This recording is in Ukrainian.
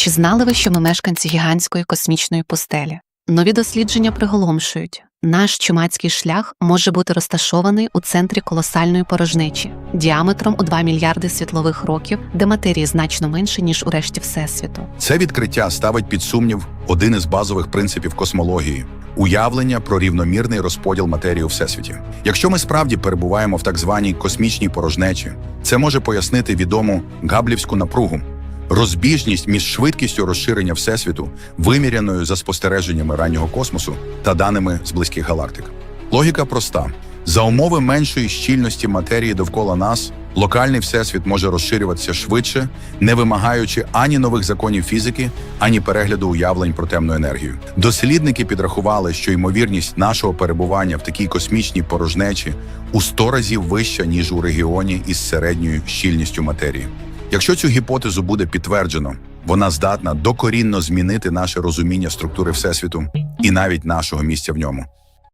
Чи знали ви, що ми мешканці гігантської космічної пустелі? Нові дослідження приголомшують. Наш чумацький шлях може бути розташований у центрі колосальної порожничі, діаметром у 2 мільярди світлових років, де матерії значно менше, ніж у решті Всесвіту. Це відкриття ставить під сумнів один із базових принципів космології уявлення про рівномірний розподіл матерії у всесвіті. Якщо ми справді перебуваємо в так званій космічній порожнечі, це може пояснити відому габлівську напругу. Розбіжність між швидкістю розширення всесвіту, виміряною за спостереженнями раннього космосу та даними з близьких галактик. Логіка проста: за умови меншої щільності матерії довкола нас, локальний всесвіт може розширюватися швидше, не вимагаючи ані нових законів фізики, ані перегляду уявлень про темну енергію. Дослідники підрахували, що ймовірність нашого перебування в такій космічній порожнечі у 100 разів вища ніж у регіоні із середньою щільністю матерії. Якщо цю гіпотезу буде підтверджено, вона здатна докорінно змінити наше розуміння структури Всесвіту і навіть нашого місця в ньому.